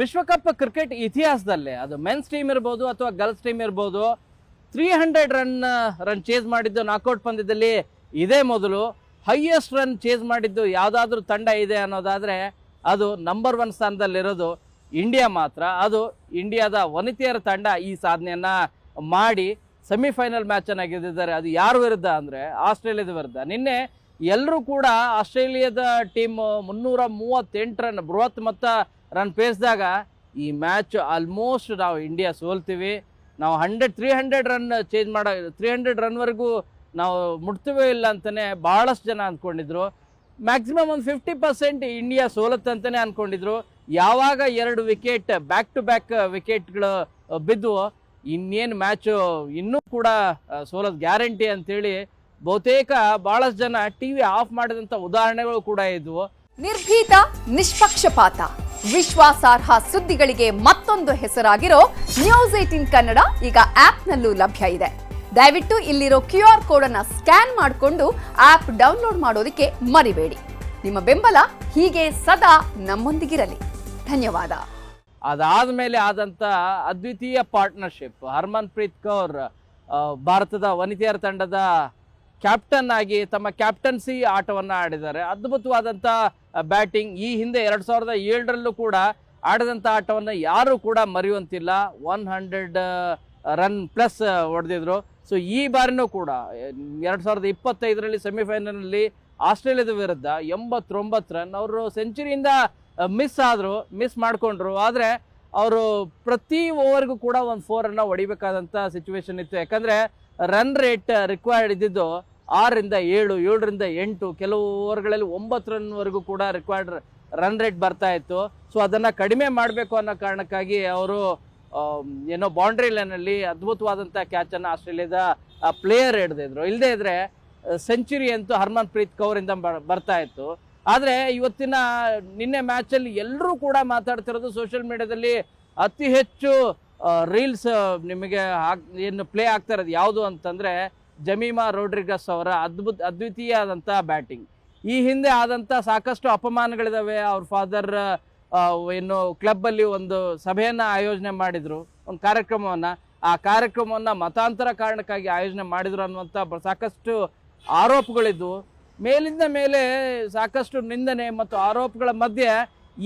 ವಿಶ್ವಕಪ್ ಕ್ರಿಕೆಟ್ ಇತಿಹಾಸದಲ್ಲೇ. ಅದು ಮೆನ್ಸ್ ಟೀಮ್ ಇರ್ಬೋದು ಅಥವಾ ಗರ್ಲ್ಸ್ ಟೀಮ್ ಇರ್ಬೋದು. Three hundred run run chase ಮಾಡಿದ್ದು ನಾಕೌಟ್ ಪಂದ್ಯದಲ್ಲಿ ಇದೇ ಮೊದಲು. ಹೈಯೆಸ್ಟ್ ರನ್ ಚೇಸ್ ಮಾಡಿದ್ದು ಯಾವುದಾದ್ರೂ ತಂಡ ಇದೆ ಅನ್ನೋದಾದರೆ ಅದು ನಂಬರ್ ಒನ್ ಸ್ಥಾನದಲ್ಲಿರೋದು ಇಂಡಿಯಾ ಮಾತ್ರ. ಅದು ಇಂಡಿಯಾದ ವನಿತೆಯರ ತಂಡ ಈ ಸಾಧನೆಯನ್ನು ಮಾಡಿ ಸೆಮಿಫೈನಲ್ ಮ್ಯಾಚನ್ನು ಗೆದ್ದಿದ್ದಾರೆ. ಅದು ಯಾರ ವಿರುದ್ಧ ಅಂದರೆ ಆಸ್ಟ್ರೇಲಿಯಾದ ವಿರುದ್ಧ. ನಿನ್ನೆ ಎಲ್ಲರೂ ಕೂಡ ಆಸ್ಟ್ರೇಲಿಯಾದ ಟೀಮ್ ಮುನ್ನೂರ ಮೂವತ್ತೆಂಟು ರನ್ ಬೃಹತ್ ಮೊತ್ತ ರನ್ ಪೇಸ್ದಾಗ ಈ ಮ್ಯಾಚ್ ಆಲ್ಮೋಸ್ಟ್ ನಾವು ಇಂಡಿಯಾ ಸೋಲ್ತೀವಿ. ನಾವು hundred three hundred run change ಮಾಡೋ ತ್ರೀ ಹಂಡ್ರೆಡ್ ರನ್ವರೆಗೂ ನಾವು ಮುಟ್ತೀವೋ ಇಲ್ಲ ಅಂತಲೇ ಭಾಳಷ್ಟು ಜನ ಅಂದ್ಕೊಂಡಿದ್ರು. ಮ್ಯಾಕ್ಸಿಮಮ್ ಒಂದು ಫಿಫ್ಟಿ ಪರ್ಸೆಂಟ್ ಇಂಡಿಯಾ ಸೋಲತ್ತೆ ಅಂತಲೇ ಅಂದ್ಕೊಂಡಿದ್ರು. ಯಾವಾಗ ಎರಡು ವಿಕೆಟ್ ಬ್ಯಾಕ್ ಟು ಬ್ಯಾಕ್ ವಿಕೆಟ್ಗಳು ಬಿದ್ದುವೋ ಇನ್ನೇನು ಮ್ಯಾಚು ಇನ್ನೂ ಕೂಡ ಸೋಲದ ಸೋಲೋದು ಗ್ಯಾರಂಟಿ ಅಂತೇಳಿ ಬಹುತೇಕ ಭಾಳಷ್ಟು ಜನ ಟಿ ವಿ ಆಫ್ ಮಾಡಿದಂಥ ಉದಾಹರಣೆಗಳು ಕೂಡ ಇದ್ವು. ನಿರ್ಭೀತ, ನಿಷ್ಪಕ್ಷಪಾತ. ವಿಶ್ವಾಸಾರ್ಹ ಸುದ್ದಿಗಳಿಗೆ ಮತ್ತೊಂದು ಹೆಸರಾಗಿರೋ ನ್ಯೂಸ್ ಏಟಿನ್ ಕನ್ನಡ ಈಗ ಆಪ್ನಲ್ಲೂ ಲಭ್ಯ ಇದೆ. ದಯವಿಟ್ಟು ಇಲ್ಲಿರೋ ಕ್ಯೂ ಆರ್ ಕೋಡ್ ಅನ್ನ ಸ್ಕ್ಯಾನ್ ಮಾಡಿಕೊಂಡು ಆಪ್ ಡೌನ್ಲೋಡ್ ಮಾಡೋದಕ್ಕೆ ಮರಿಬೇಡಿ. ನಿಮ್ಮ ಬೆಂಬಲ ಹೀಗೆ ಸದಾ ನಮ್ಮೊಂದಿಗಿರಲಿ. ಧನ್ಯವಾದ. ಅದಾದ ಮೇಲೆ ಆದಂಥ ಅದ್ವಿತೀಯ ಪಾರ್ಟ್ನರ್ಶಿಪ್ ಹರ್ಮನ್ ಪ್ರೀತ್ ಕೌರ್ ಭಾರತದ ವನಿತೆಯರ ತಂಡದ ಕ್ಯಾಪ್ಟನ್ ಆಗಿ ತಮ್ಮ ಕ್ಯಾಪ್ಟನ್ಸಿ ಆಟವನ್ನು ಆಡಿದ್ದಾರೆ. ಅದ್ಭುತವಾದಂಥ ಬ್ಯಾಟಿಂಗ್ ಈ ಹಿಂದೆ ಎರಡು ಸಾವಿರದ ಏಳರಲ್ಲೂ ಕೂಡ ಆಡಿದಂಥ ಆಟವನ್ನು ಯಾರೂ ಕೂಡ ಮರೆಯುವಂತಿಲ್ಲ. ಒನ್ ಹಂಡ್ರೆಡ್ ರನ್ ಪ್ಲಸ್ ಹೊಡೆದಿದ್ರು. ಸೊ, ಈ ಬಾರಿನೂ ಕೂಡ ಎರಡು ಸಾವಿರದ ಇಪ್ಪತ್ತೈದರಲ್ಲಿ ಸೆಮಿಫೈನಲ್ನಲ್ಲಿ ಆಸ್ಟ್ರೇಲಿಯಾದ ವಿರುದ್ಧ ಎಂಬತ್ತೊಂಬತ್ತು ರನ್ ಅವರು ಸೆಂಚುರಿಯಿಂದ ಮಿಸ್ ಆದರು, ಮಿಸ್ ಮಾಡಿಕೊಂಡ್ರು. ಆದರೆ, ಅವರು ಪ್ರತಿ ಓವರ್ಗೂ ಕೂಡ ಒಂದು ಫೋರನ್ನು ಹೊಡಿಬೇಕಾದಂಥ ಸಿಚುವೇಶನ್ ಇತ್ತು. ಯಾಕಂದರೆ ರನ್ ರೇಟ್ ರಿಕ್ವೈರ್ಡ್ ಇದ್ದಿದ್ದು ಆರರಿಂದ ಏಳು, ಏಳರಿಂದ ಎಂಟು, ಕೆಲವು ಓವರ್ಗಳಲ್ಲಿ ಒಂಬತ್ತು ರನ್ವರೆಗೂ ಕೂಡ ರಿಕ್ವೈರ್ಡ್ ರನ್ ರೇಟ್ ಬರ್ತಾ ಇತ್ತು. ಸೊ ಅದನ್ನು ಕಡಿಮೆ ಮಾಡಬೇಕು ಅನ್ನೋ ಕಾರಣಕ್ಕಾಗಿ ಅವರು ಏನೋ ಬೌಂಡ್ರಿ ಲೈನಲ್ಲಿ ಅದ್ಭುತವಾದಂಥ ಕ್ಯಾಚನ್ನು ಆಸ್ಟ್ರೇಲಿಯಾದ ಪ್ಲೇಯರ್ ಹಿಡ್ದಿದ್ರು ಇಲ್ಲದೇ ಇದ್ರೆ. ಸೆಂಚುರಿ ಅಂತೂ ಹರ್ಮನ್ ಪ್ರೀತ್ ಕೌರಿಂದ ಬರ್ತಾ ಇತ್ತು. ಆದರೆ ಇವತ್ತಿನ ನಿನ್ನೆ ಮ್ಯಾಚಲ್ಲಿ ಎಲ್ಲರೂ ಕೂಡ ಮಾತಾಡ್ತಿರೋದು ಸೋಷಿಯಲ್ ಮೀಡಿಯಾದಲ್ಲಿ ಅತಿ ಹೆಚ್ಚು ರೀಲ್ಸ್ ನಿಮಗೆ ಹಾಕ್, ಏನು ಪ್ಲೇ ಆಗ್ತಾ ಇರೋದು ಯಾವುದು ಅಂತಂದರೆ ಜಮೀಮಾ ರೋಡ್ರಿಗಸ್ ಅವರ ಅದ್ಭುತ ಅದ್ವಿತೀಯ ಆದಂಥ ಬ್ಯಾಟಿಂಗ್ ಈ ಹಿಂದೆ ಆದಂಥ ಸಾಕಷ್ಟು ಅಪಮಾನಗಳಿದ್ದಾವೆ ಅವ್ರ ಫಾದರ್ ಏನು ಕ್ಲಬ್ಬಲ್ಲಿ ಒಂದು ಸಭೆಯನ್ನು ಆಯೋಜನೆ ಮಾಡಿದರು, ಒಂದು ಕಾರ್ಯಕ್ರಮವನ್ನು. ಆ ಕಾರ್ಯಕ್ರಮವನ್ನು ಮತಾಂತರ ಕಾರಣಕ್ಕಾಗಿ ಆಯೋಜನೆ ಮಾಡಿದರು ಅನ್ನುವಂಥ ಸಾಕಷ್ಟು ಆರೋಪಗಳಿದ್ವು. ಮೇಲಿಂದ ಮೇಲೆ ಸಾಕಷ್ಟು ನಿಂದನೆ ಮತ್ತು ಆರೋಪಗಳ ಮಧ್ಯೆ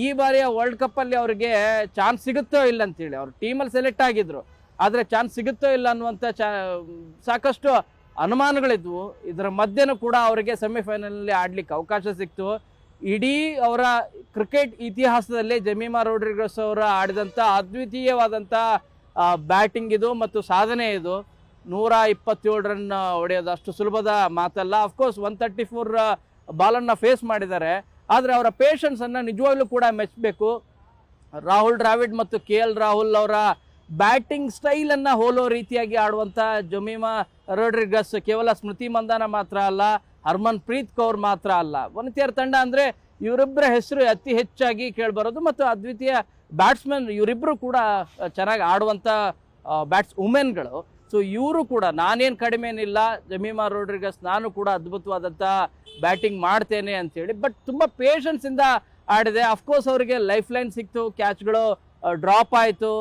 ಈ ಬಾರಿಯ ವರ್ಲ್ಡ್ ಕಪ್ಪಲ್ಲಿ ಅವರಿಗೆ ಚಾನ್ಸ್ ಸಿಗುತ್ತೋ ಇಲ್ಲ ಅಂತೇಳಿ. ಅವ್ರು ಟೀಮಲ್ಲಿ ಸೆಲೆಕ್ಟ್ ಆಗಿದ್ರು. ಆದರೆ ಚಾನ್ಸ್ ಸಿಗುತ್ತೋ ಇಲ್ಲ ಅನ್ನುವಂಥ ಚಾ, ಸಾಕಷ್ಟು ಅನುಮಾನಗಳಿದ್ವು. ಇದರ ಮಧ್ಯೆನೂ ಕೂಡ ಅವರಿಗೆ ಸೆಮಿಫೈನಲ್ನಲ್ಲಿ ಆಡ್ಲಿಕ್ಕೆ ಅವಕಾಶ ಸಿಕ್ತು. ಇಡೀ ಅವರ ಕ್ರಿಕೆಟ್ ಇತಿಹಾಸದಲ್ಲಿ ಜಮೀಮಾ ರೋಡ್ರಿಗಸ್ ಅವರ ಆಡಿದಂಥ ಅದ್ವಿತೀಯವಾದಂಥ ಬ್ಯಾಟಿಂಗ್ ಇದು ಮತ್ತು ಸಾಧನೆ ಇದು. ನೂರ ಇಪ್ಪತ್ತೇಳು ರನ್ ಹೊಡೆಯೋದು ಅಷ್ಟು ಸುಲಭದ ಮಾತಲ್ಲ. Of course one thirty four ಬಾಲನ್ನು face ಮಾಡಿದ್ದಾರೆ. ಆದರೆ ಅವರ ಪೇಷನ್ಸನ್ನು ನಿಜವಾಗ್ಲೂ ಕೂಡ ಮೆಚ್ಚಬೇಕು. ರಾಹುಲ್ ದ್ರಾವಿಡ್ ಮತ್ತು ಕೆ ಎಲ್ ರಾಹುಲ್ ಅವರ ಬ್ಯಾಟಿಂಗ್ ಸ್ಟೈಲನ್ನು ಹೋಲೋ ರೀತಿಯಾಗಿ ಆಡುವಂಥ ಜಮೀಮಾ ರೋಡ್ರಿಗಸ್ ಕೇವಲ ಸ್ಮೃತಿ ಮಂದಾನ ಮಾತ್ರ ಅಲ್ಲ ಹರ್ಮನ್ ಪ್ರೀತ್ ಕೌರ್ ಮಾತ್ರ ಅಲ್ಲ. ವನಿತೆಯರ ತಂಡ ಅಂದರೆ ಇವರಿಬ್ಬರ ಹೆಸರು ಅತಿ ಹೆಚ್ಚಾಗಿ ಕೇಳಿಬರೋದು ಮತ್ತು ಅದ್ವಿತೀಯ ಬ್ಯಾಟ್ಸ್ಮನ್ ಇವರಿಬ್ಬರು ಕೂಡ ಚೆನ್ನಾಗಿ ಆಡುವಂಥ ಬ್ಯಾಟ್ಸ್ ವುಮೆನ್ಗಳು ಸೊ ಇವರು ಕೂಡ, ನಾನೇನು ಕಡಿಮೆನಿಲ್ಲ ಜಮೀಮಾ ರೋಡ್ರಿಗಸ್ ನಾನು ಕೂಡ ಅದ್ಭುತವಾದಂಥ ಬ್ಯಾಟಿಂಗ್ ಮಾಡ್ತೇನೆ ಅಂತೇಳಿ ಬಟ್ ತುಂಬ ಪೇಷನ್ಸಿಂದ ಆಡಿದೆ. ಅಫ್ಕೋರ್ಸ್ ಅವರಿಗೆ ಲೈಫ್ ಲೈನ್ ಸಿಕ್ತು ಕ್ಯಾಚ್ಗಳು ಡ್ರಾಪ್ ಆಯಿತು.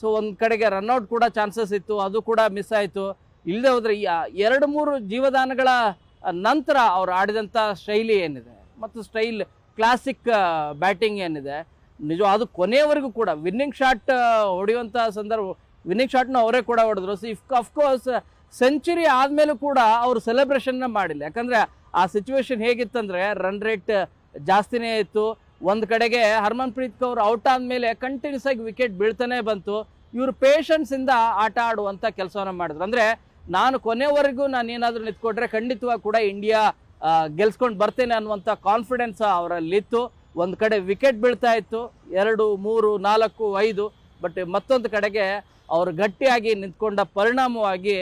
ಸೊ ಒಂದು ಕಡೆಗೆ ರನ್ಔಟ್ ಕೂಡ ಚಾನ್ಸಸ್ ಇತ್ತು, ಅದು ಕೂಡ ಮಿಸ್ ಆಯಿತು. ಇಲ್ಲದೆ ಹೋದರೆ ಎರಡು ಮೂರು ಜೀವದಾನಗಳ ನಂತರ ಅವ್ರು ಆಡಿದಂಥ ಶೈಲಿ ಏನಿದೆ, ಮತ್ತು ಸ್ಟೈಲ್ ಕ್ಲಾಸಿಕ್ ಬ್ಯಾಟಿಂಗ್ ಏನಿದೆ. ನಿಜ, ಅದು ಕೊನೆಯವರೆಗೂ ಕೂಡ ವಿನ್ನಿಂಗ್ ಶಾಟ್ ಹೊಡೆಯುವಂಥ ಸಂದರ್ಭ ವಿನ್ನಿಂಗ್ ಶಾಟ್ನ ಅವರೇ ಕೂಡ ಹೊಡೆದ್ರು. So if of course century ಆದಮೇಲೂ ಕೂಡ ಅವರು ಸೆಲೆಬ್ರೇಷನ್ನ ಮಾಡಿಲ್ಲ. ಯಾಕಂದರೆ ಆ ಸಿಚುವೇಶನ್ ಹೇಗಿತ್ತಂದರೆ ರನ್ ರೇಟ್ ಜಾಸ್ತಿನೇ ಇತ್ತು. ಒಂದು ಕಡೆಗೆ ಹರ್ಮನ್ ಪ್ರೀತ್ ಕೌರ್ ಔಟ್ ಆದಮೇಲೆ ಕಂಟಿನ್ಯೂಸ್ ಆಗಿ ವಿಕೆಟ್ ಬೀಳ್ತಾನೆ ಬಂತು. ಇವರು ಪೇಷನ್ಸಿಂದ ಆಟ ಆಡುವಂಥ ಕೆಲಸವನ್ನು ಮಾಡಿದ್ರು. ಅಂದರೆ ನಾನು ಕೊನೆವರೆಗೂ ನಾನು ಏನಾದರೂ ನಿಂತ್ಕೊಂಡ್ರೆ ಖಂಡಿತವಾಗಿ ಕೂಡ ಇಂಡಿಯಾ ಗೆಲ್ಸ್ಕೊಂಡು ಬರ್ತೇನೆ ಅನ್ನುವಂಥ ಕಾನ್ಫಿಡೆನ್ಸ್ ಅವರಲ್ಲಿತ್ತು. ಒಂದು ಕಡೆ ವಿಕೆಟ್ ಬೀಳ್ತಾ ಇತ್ತು. ಎರಡು, ಮೂರು, ನಾಲ್ಕು, ಐದು. ಬಟ್ ಮತ್ತೊಂದು ಕಡೆಗೆ ಅವರು ಗಟ್ಟಿಯಾಗಿ ನಿಂತ್ಕೊಂಡ ಪರಿಣಾಮವಾಗಿ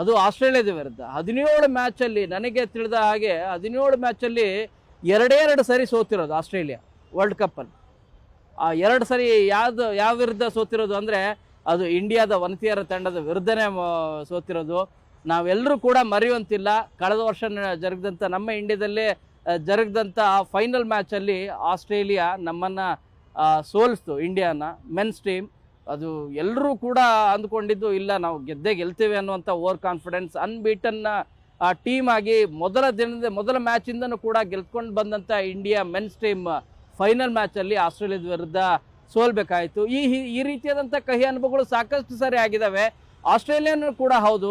ಅದು ಆಸ್ಟ್ರೇಲಿಯಾದ ವಿರುದ್ಧ. ಹದಿನೇಳು ಮ್ಯಾಚಲ್ಲಿ ನನಗೆ ತಿಳಿದ ಹಾಗೆ ಹದಿನೇಳು ಮ್ಯಾಚಲ್ಲಿ ಎರಡೇ ಎರಡು ಸರಿ ಸೋತಿರೋದು ಆಸ್ಟ್ರೇಲಿಯಾ ವರ್ಲ್ಡ್ ಕಪ್ಪಲ್ಲಿ. ಆ ಎರಡು ಸರಿ ಯಾವುದು, ಯಾವ ವಿರುದ್ಧ ಸೋತಿರೋದು ಅಂದರೆ ಅದು ಇಂಡಿಯಾದ ವನಿತೆಯರ ತಂಡದ ವಿರುದ್ಧನೇ ಸೋತಿರೋದು. ನಾವೆಲ್ಲರೂ ಕೂಡ ಮರೆಯುವಂತಿಲ್ಲ. ಕಳೆದ ವರ್ಷ ಜರುಗಿದಂಥ ನಮ್ಮ ಇಂಡಿಯಾದಲ್ಲೇ ಜರುಗಿದಂಥ ಫೈನಲ್ ಮ್ಯಾಚಲ್ಲಿ ಆಸ್ಟ್ರೇಲಿಯಾ ನಮ್ಮನ್ನು ಸೋಲಿಸ್ತು ಇಂಡಿಯಾನ. ಮೆನ್ಸ್ ಟೀಮ್ ಅದು ಎಲ್ಲರೂ ಕೂಡ ಅಂದ್ಕೊಂಡಿದ್ದು, ಇಲ್ಲ, ನಾವು ಗೆದ್ದೇ ಗೆಲ್ತೇವೆ ಅನ್ನುವಂಥ ಓವರ್ ಕಾನ್ಫಿಡೆನ್ಸ್ ಅನ್ಬೀಟನ್ನ ಆ ಟೀಮ್ ಆಗಿ ಮೊದಲ ದಿನದ, ಮೊದಲ ಮ್ಯಾಚಿಂದನೂ ಕೂಡ ಗೆಲ್ಕೊಂಡು ಬಂದಂಥ ಇಂಡಿಯಾ ಮೆನ್ಸ್ ಟೀಮ್ ಫೈನಲ್ ಮ್ಯಾಚಲ್ಲಿ ಆಸ್ಟ್ರೇಲಿಯಾದ ವಿರುದ್ಧ ಸೋಲ್ಬೇಕಾಯಿತು. ಈ ಈ ರೀತಿಯಾದಂಥ ಕಹಿ ಅನುಭವಗಳು ಸಾಕಷ್ಟು ಸಾರಿ ಆಗಿದ್ದಾವೆ ಆಸ್ಟ್ರೇಲಿಯಾನು ಕೂಡ ಹೌದು.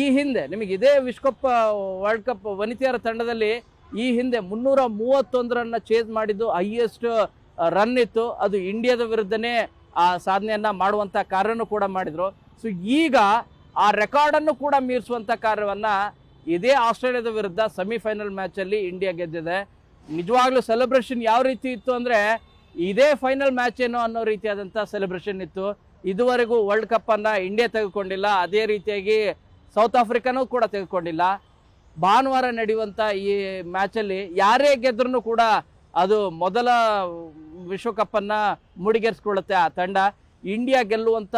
ಈ ಹಿಂದೆ, ನಿಮಗೆ ಇದೇ ವಿಶ್ವಕಪ್ ವರ್ಲ್ಡ್ ಕಪ್ ವನಿತೆಯರ ತಂಡದಲ್ಲಿ ಈ ಹಿಂದೆ ಮುನ್ನೂರ ಮೂವತ್ತೊಂದರನ್ನು ಚೇಸ್ ಮಾಡಿದ್ದು ಹೈಯೆಸ್ಟ್ ರನ್ ಇತ್ತು. ಅದು ಇಂಡಿಯಾದ ವಿರುದ್ಧನೇ ಆ ಸಾಧನೆಯನ್ನು ಮಾಡುವಂಥ ಕಾರ್ಯನೂ ಕೂಡ ಮಾಡಿದರು. ಸೊ ಈಗ ಆ ರೆಕಾರ್ಡನ್ನು ಕೂಡ ಮೀರಿಸುವಂಥ ಕಾರ್ಯವನ್ನು ಇದೇ ಆಸ್ಟ್ರೇಲಿಯಾದ ವಿರುದ್ಧ ಸೆಮಿಫೈನಲ್ ಮ್ಯಾಚಲ್ಲಿ ಇಂಡಿಯಾ ಗೆದ್ದಿದೆ. ನಿಜವಾಗ್ಲೂ ಸೆಲೆಬ್ರೇಷನ್ ಯಾವ ರೀತಿ ಇತ್ತು ಅಂದರೆ ಇದೇ ಫೈನಲ್ ಮ್ಯಾಚ್ ಏನೋ ಅನ್ನೋ ರೀತಿಯಾದಂಥ ಸೆಲೆಬ್ರೇಷನ್ ಇತ್ತು. ಇದುವರೆಗೂ ವರ್ಲ್ಡ್ ಕಪ್ಪನ್ನು ಇಂಡಿಯಾ ತೆಗೆದುಕೊಂಡಿಲ್ಲ. ಅದೇ ರೀತಿಯಾಗಿ ಸೌತ್ ಆಫ್ರಿಕಾನೂ ಕೂಡ ತೆಗೆದುಕೊಂಡಿಲ್ಲ. ಭಾನುವಾರ ನಡೆಯುವಂಥ ಈ ಮ್ಯಾಚಲ್ಲಿ ಯಾರೇ ಗೆದ್ರೂ ಕೂಡ ಅದು ಮೊದಲ ವಿಶ್ವಕಪ್ಪನ್ನ ಮುಡಿಗೇರಿಸ್ಕೊಳ್ಳುತ್ತೆ ಆ ತಂಡ. ಇಂಡಿಯಾ ಗೆಲ್ಲುವಂಥ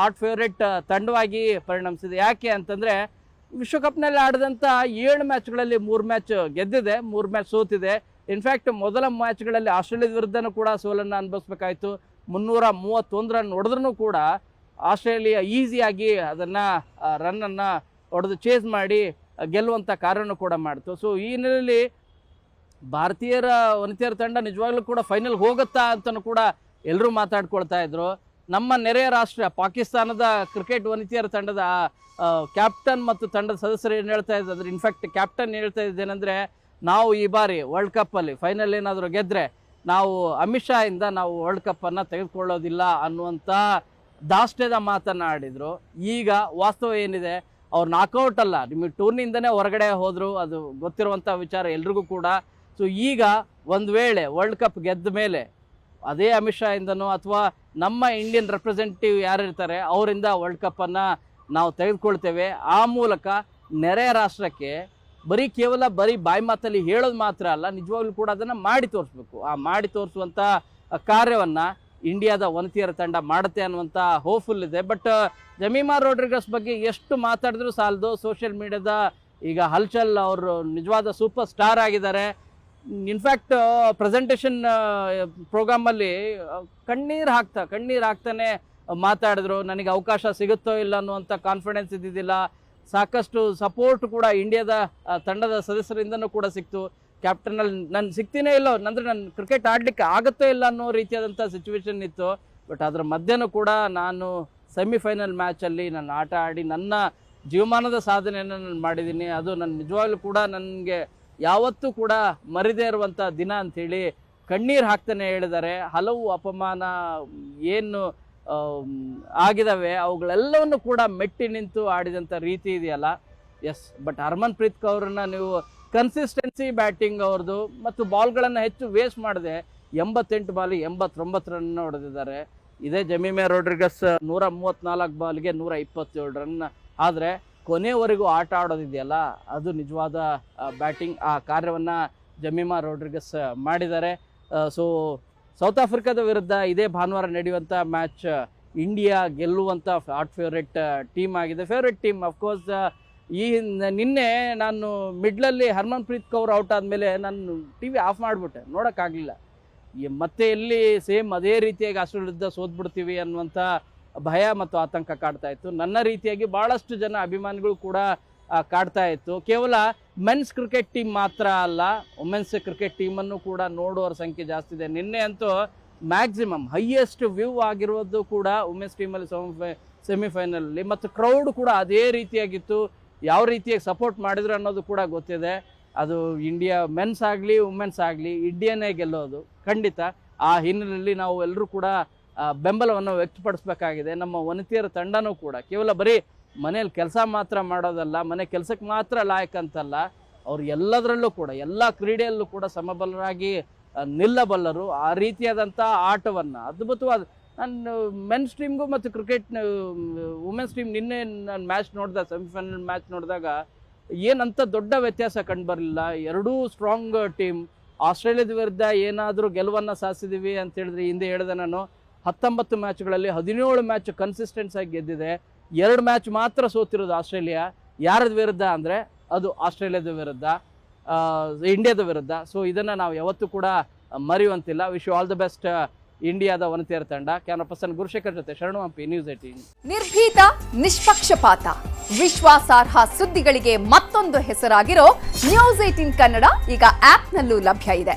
ಹಾಟ್ ಫೇವ್ರೇಟ್ ತಂಡವಾಗಿ ಪರಿಣಮಿಸಿದೆ. ಯಾಕೆ ಅಂತಂದ್ರೆ, ವಿಶ್ವಕಪ್ನಲ್ಲಿ ಆಡಿದಂಥ ಏಳು ಮ್ಯಾಚ್ಗಳಲ್ಲಿ ಮೂರು ಮ್ಯಾಚ್ ಗೆದ್ದಿದೆ, ಮೂರು ಮ್ಯಾಚ್ ಸೋತಿದೆ. ಇನ್ಫ್ಯಾಕ್ಟ್ ಮೊದಲ ಮ್ಯಾಚ್ಗಳಲ್ಲಿ ಆಸ್ಟ್ರೇಲಿಯಾದ ವಿರುದ್ಧನೂ ಕೂಡ ಸೋಲನ್ನು ಅನುಭವಿಸ್ಬೇಕಾಯ್ತು. ಮುನ್ನೂರ ಮೂವತ್ತೊಂದು ರನ್ ಹೊಡೆದ್ರೂ ಕೂಡ ಆಸ್ಟ್ರೇಲಿಯಾ ಈಸಿಯಾಗಿ ಅದನ್ನು ರನ್ನನ್ನು ಹೊಡೆದು ಚೇಸ್ ಮಾಡಿ ಗೆಲ್ಲುವಂಥ ಕಾರ್ಯನೂ ಕೂಡ ಮಾಡಿತು. ಸೊ ಈ ಹಿನ್ನೆಲೆಯಲ್ಲಿ ಭಾರತೀಯರ ವನಿತೆಯರ ತಂಡ ನಿಜವಾಗ್ಲೂ ಕೂಡ ಫೈನಲ್ ಹೋಗುತ್ತಾ ಅಂತಲೂ ಕೂಡ ಎಲ್ಲರೂ ಮಾತಾಡ್ಕೊಳ್ತಾ ಇದ್ರು. ನಮ್ಮ ನೆರೆಯ ರಾಷ್ಟ್ರ ಪಾಕಿಸ್ತಾನದ ಕ್ರಿಕೆಟ್ ವನಿತೆಯರ ತಂಡದ ಕ್ಯಾಪ್ಟನ್ ಮತ್ತು ತಂಡದ ಸದಸ್ಯರು ಏನು ಹೇಳ್ತಾ ಇದ್ದಾರೆ ಇನ್ಫ್ಯಾಕ್ಟ್ ಕ್ಯಾಪ್ಟನ್ ಹೇಳ್ತಾ ಇದ್ದೇನೆಂದರೆ ನಾವು ಈ ಬಾರಿ ವರ್ಲ್ಡ್ ಕಪ್ಪಲ್ಲಿ ಫೈನಲ್ ಏನಾದರೂ ಗೆದ್ದರೆ ನಾವು ಅಮಿತ್ ಶಾ ಇಂದ ನಾವು ವರ್ಲ್ಡ್ ಕಪ್ಪನ್ನು ತೆಗೆದುಕೊಳ್ಳೋದಿಲ್ಲ ಅನ್ನುವಂಥ ದಾಷ್ಟ್ಯದ ಮಾತನ್ನು ಆಡಿದರು ಈಗ ವಾಸ್ತವ ಏನಿದೆ, ಅವ್ರು ನಾಕೌಟ್ ಅಲ್ಲ. ನಿಮಗೆ ಟೂರ್ನಿಂದನೇ ಹೊರಗಡೆ ಹೋದರು, ಅದು ಗೊತ್ತಿರುವಂಥ ವಿಚಾರ ಎಲ್ರಿಗೂ ಕೂಡ. ಸೊ ಈಗ ಒಂದು ವೇಳೆ ವರ್ಲ್ಡ್ ಕಪ್ ಗೆದ್ದ ಮೇಲೆ ಅದೇ ಅಮಿತ್ ಶಾ ಇಂದನೋ ಅಥವಾ ನಮ್ಮ ಇಂಡಿಯನ್ ರೆಪ್ರೆಸೆಂಟೇಟಿವ್ ಯಾರಿರ್ತಾರೆ ಅವರಿಂದ ವರ್ಲ್ಡ್ ಕಪ್ಪನ್ನು ನಾವು ತೆಗೆದುಕೊಳ್ತೇವೆ. ಆ ಮೂಲಕ ನೆರೆ ರಾಷ್ಟ್ರಕ್ಕೆ ಬರೀ ಕೇವಲ ಬರೀ ಬಾಯಿ ಮಾತಲ್ಲಿ ಹೇಳೋದು ಮಾತ್ರ ಅಲ್ಲ, ನಿಜವಾಗ್ಲೂ ಕೂಡ ಅದನ್ನು ಮಾಡಿ ತೋರಿಸ್ಬೇಕು. ಆ ಮಾಡಿ ತೋರಿಸುವಂಥ ಕಾರ್ಯವನ್ನು ಇಂಡಿಯಾದ ವನಿತೆಯರ ತಂಡ ಮಾಡುತ್ತೆ ಅನ್ನುವಂಥ ಹೋಪ್ಫುಲ್ ಇದೆ. ಬಟ್ ಜಮೀಮಾ ರೋಡ್ರಿಗಸ್ ಬಗ್ಗೆ ಎಷ್ಟು ಮಾತಾಡಿದ್ರೂ ಸಾಲದು. ಸೋಷಿಯಲ್ ಮೀಡಿಯಾದ ಈಗ ಹಲ್ಚಲ್ ಅವರು ನಿಜವಾದ ಸೂಪರ್ ಸ್ಟಾರ್ ಆಗಿದ್ದಾರೆ. ಇನ್ಫ್ಯಾಕ್ಟ್ ಪ್ರೆಸೆಂಟೇಷನ್ ಪ್ರೋಗ್ರಾಮಲ್ಲಿ ಕಣ್ಣೀರು ಹಾಕ್ತಾ, ಕಣ್ಣೀರು ಹಾಕ್ತಾನೆ ಮಾತಾಡಿದ್ರು. ನನಗೆ ಅವಕಾಶ ಸಿಗುತ್ತೋ ಇಲ್ಲ ಅನ್ನುವಂಥ ಕಾನ್ಫಿಡೆನ್ಸ್ ಇದ್ದಿದ್ದಿಲ್ಲ. ಸಾಕಷ್ಟು ಸಪೋರ್ಟ್ ಕೂಡ ಇಂಡಿಯಾದ ತಂಡದ ಸದಸ್ಯರಿಂದನೂ ಕೂಡ ಸಿಕ್ತು. ಕ್ಯಾಪ್ಟನಲ್ಲಿ ನಾನು ಸಿಗ್ತೀನೇ ಇಲ್ಲ ಅಂದರೆ ನಾನು ಕ್ರಿಕೆಟ್ ಆಡಲಿಕ್ಕೆ ಆಗುತ್ತೋ ಇಲ್ಲ ಅನ್ನೋ ರೀತಿಯಾದಂಥ ಸಿಚುವೇಶನ್ ಇತ್ತು. ಬಟ್ ಅದರ ಮಧ್ಯನೂ ಕೂಡ ನಾನು ಸೆಮಿಫೈನಲ್ ಮ್ಯಾಚಲ್ಲಿ ನಾನು ಆಟ ಆಡಿ ನನ್ನ ಜೀವಮಾನದ ಸಾಧನೆಯನ್ನು ನಾನು ಮಾಡಿದ್ದೀನಿ. ಅದು ನನ್ನ ನಿಜವಾಗ್ಲೂ ಕೂಡ ನನಗೆ ಯಾವತ್ತೂ ಕೂಡ ಮರಿದೇ ಇರುವಂಥ ದಿನ ಅಂಥೇಳಿ ಕಣ್ಣೀರು ಹಾಕ್ತಾನೆ ಹೇಳಿದ್ದಾರೆ. ಹಲವು ಅಪಮಾನ, ಏನು ಆಗಿದಾವೆ. ಅವುಗಳೆಲ್ಲವನ್ನು ಕೂಡ ಮೆಟ್ಟಿ ನಿಂತು ಆಡಿದಂಥ ರೀತಿ ಇದೆಯಲ್ಲ. ಎಸ್ ಬಟ್ ಹರ್ಮನ್ ಪ್ರೀತ್ ಕೌರನ್ನ ನೀವು ಕನ್ಸಿಸ್ಟೆನ್ಸಿ ಬ್ಯಾಟಿಂಗ್ ಅವ್ರದ್ದು ಮತ್ತು ಬಾಲ್ಗಳನ್ನು ಹೆಚ್ಚು ವೇಸ್ಟ್ ಮಾಡದೆ ಎಂಬತ್ತೆಂಟು ಬಾಲಿ ಎಂಬತ್ತೊಂಬತ್ತು ರನ್ ಹೊಡೆದಿದ್ದಾರೆ. ಇದೇ ಜಮೀಮೆ ರೋಡ್ರಿಗಸ್ ನೂರ ಮೂವತ್ತ್ನಾಲ್ಕು ಬಾಲ್ಗೆ ನೂರ ಇಪ್ಪತ್ತೇಳು ರನ್. ಆದರೆ ಕೊನೆವರೆಗೂ ಆಟ ಆಡೋದಿದೆಯಲ್ಲ, ಅದು ನಿಜವಾದ ಬ್ಯಾಟಿಂಗ್ ಆ, ಕಾರ್ಯವನ್ನು ಜಮೀಮಾ ರೋಡ್ರಿಗಸ್ ಮಾಡಿದ್ದಾರೆ. ಸೊ ಸೌತ್ ಆಫ್ರಿಕಾದ ವಿರುದ್ಧ ಇದೇ ಭಾನುವಾರ ನಡೆಯುವಂಥ ಮ್ಯಾಚ್ ಇಂಡಿಯಾ ಗೆಲ್ಲುವಂಥ ಹಾಟ್ ಫೇವ್ರೆಟ್ ಟೀಮ್ ಆಗಿದೆ. ಫೇವ್ರೆಟ್ ಟೀಮ್ ಅಫ್ಕೋರ್ಸ್ ಈ ನಿನ್ನೆ ನಾನು ಮಿಡ್ಲಲ್ಲಿ ಹರ್ಮನ್ ಪ್ರೀತ್ ಕೌರ್ ಔಟ್ ಆದಮೇಲೆ ನಾನು ಟಿ ವಿ ಆಫ್ ಮಾಡಿಬಿಟ್ಟೆ. ನೋಡೋಕ್ಕಾಗಲಿಲ್ಲ. ಮತ್ತೆ ಎಲ್ಲಿ ಸೇಮ್ ಅದೇ ರೀತಿಯಾಗಿ ಆಸ್ಟ್ರೇಲಿಯಾದ ಸೋತ್ಬಿಡ್ತೀವಿ ಅನ್ನುವಂಥ ಭಯ ಮತ್ತು ಆತಂಕ ಕಾಡ್ತಾ ಇತ್ತು. ನನ್ನ ರೀತಿಯಾಗಿ ಭಾಳಷ್ಟು ಜನ ಅಭಿಮಾನಿಗಳು ಕೂಡ ಕಾಡ್ತಾ ಇತ್ತು. ಕೇವಲ ಮೆನ್ಸ್ ಕ್ರಿಕೆಟ್ ಟೀಮ್ ಮಾತ್ರ ಅಲ್ಲ ವುಮೆನ್ಸ್ ಕ್ರಿಕೆಟ್ ಟೀಮನ್ನು ಕೂಡ ನೋಡುವವರ ಸಂಖ್ಯೆ ಜಾಸ್ತಿ ಇದೆ. ನಿನ್ನೆ ಅಂತೂ ಮ್ಯಾಕ್ಸಿಮಮ್ ಹೈಯೆಸ್ಟ್ ವ್ಯೂ ಆಗಿರೋದು ಕೂಡ ವುಮೆನ್ಸ್ ಟೀಮಲ್ಲಿ ಸೆಮಿಫೈ ಸೆಮಿಫೈನಲಲ್ಲಿ ಮತ್ತು ಕ್ರೌಡ್ ಕೂಡ ಅದೇ ರೀತಿಯಾಗಿತ್ತು. ಯಾವ ರೀತಿಯಾಗಿ ಸಪೋರ್ಟ್ ಮಾಡಿದ್ರು ಅನ್ನೋದು ಕೂಡ ಗೊತ್ತಿದೆ. ಅದು ಇಂಡಿಯಾ ಮೆನ್ಸ್ ಆಗಲಿ ವುಮೆನ್ಸ್ ಆಗಲಿ ಇಂಡಿಯಾನೇ ಗೆಲ್ಲೋದು. ಖಂಡಿತ ಆ ಹಿನ್ನೆಲೆಯಲ್ಲಿ ನಾವು ಎಲ್ಲರೂ ಕೂಡ ಬೆಂಬಲವನ್ನು ವ್ಯಕ್ತಪಡಿಸಬೇಕಾಗಿದೆ. ನಮ್ಮ ವನಿತೆಯರ ತಂಡನೂ ಕೂಡ. ಕೇವಲ ಬರೀ ಮನೇಲಿ ಕೆಲಸ ಮಾತ್ರ ಮಾಡೋದಲ್ಲ, ಮನೆ ಕೆಲಸಕ್ಕೆ ಮಾತ್ರ ಲಾಯಕ್ ಅಂತಲ್ಲ, ಅವ್ರು ಎಲ್ಲದರಲ್ಲೂ ಕೂಡ, ಎಲ್ಲ ಕ್ರೀಡೆಯಲ್ಲೂ ಕೂಡ ಸಮಬಲರಾಗಿ ನಿಲ್ಲಬಲ್ಲರು. ಆ ರೀತಿಯಾದಂಥ ಆಟವನ್ನು, ಅದ್ಭುತವಾದ, ನಾನು ಮೆನ್ಸ್ ಟೀಮ್ಗೂ ಮತ್ತು ಕ್ರಿಕೆಟ್ ವುಮೆನ್ಸ್ ಟೀಮ್ ನಿನ್ನೆ ನಾನು ಮ್ಯಾಚ್ ನೋಡಿದೆ ಸೆಮಿಫೈನಲ್ ಮ್ಯಾಚ್ ನೋಡಿದಾಗ, ಏನಂತ ದೊಡ್ಡ ವ್ಯತ್ಯಾಸ ಕಂಡು ಬರಲಿಲ್ಲ. ಎರಡೂ ಸ್ಟ್ರಾಂಗ್ ಟೀಮ್ ಆಸ್ಟ್ರೇಲಿಯಾದ ವಿರುದ್ಧ ಏನಾದರೂ ಗೆಲುವನ್ನು ಸಾಧಿಸಿದೀವಿ ಅಂತ ಹೇಳಿದ್ರೆ ಹಿಂದೆ ಹೇಳಿದೆ ನಾನು. ಹತ್ತೊಂಬತ್ತು ಮ್ಯಾಚ್ಗಳಲ್ಲಿ ಹದಿನೇಳು ಮ್ಯಾಚ್ ಕನ್ಸಿಸ್ಟೆನ್ಸ್ ಆಗಿ ಗೆದ್ದಿದೆ. ಎರಡು ಮ್ಯಾಚ್ ಮಾತ್ರ ಸೋತಿರೋದು ಆಸ್ಟ್ರೇಲಿಯಾ. ಯಾರದ ವಿರುದ್ಧ ಅಂದರೆ ಅದು ಆಸ್ಟ್ರೇಲಿಯಾದ ವಿರುದ್ಧ ಇಂಡಿಯಾದ ವಿರುದ್ಧ. ಸೊ ಇದನ್ನು ನಾವು ಯಾವತ್ತೂ ಕೂಡ ಮರೆಯುವಂತಿಲ್ಲ. ವಿಶ್ ಆಲ್ ದ ಬೆಸ್ಟ್ ಇಂಡಿಯಾದ ವನಿತೆಯರ ತಂಡ. ಕ್ಯಾಮರಾ ಪರ್ಸನ್ ಗುರುಶೇಖರ್ ಜೊತೆ ಶರಣು ಹಂಪಿ ನ್ಯೂಸ್ ಏಟೀನ್ ನಿರ್ಭೀತ, ನಿಷ್ಪಕ್ಷಪಾತ. ವಿಶ್ವಾಸಾರ್ಹ ಸುದ್ದಿಗಳಿಗೆ ಮತ್ತೊಂದು ಹೆಸರಾಗಿರೋ ನ್ಯೂಸ್ ಏಟೀನ್ ಕನ್ನಡ ಈಗ ಆಪ್ನಲ್ಲೂ ಲಭ್ಯ ಇದೆ.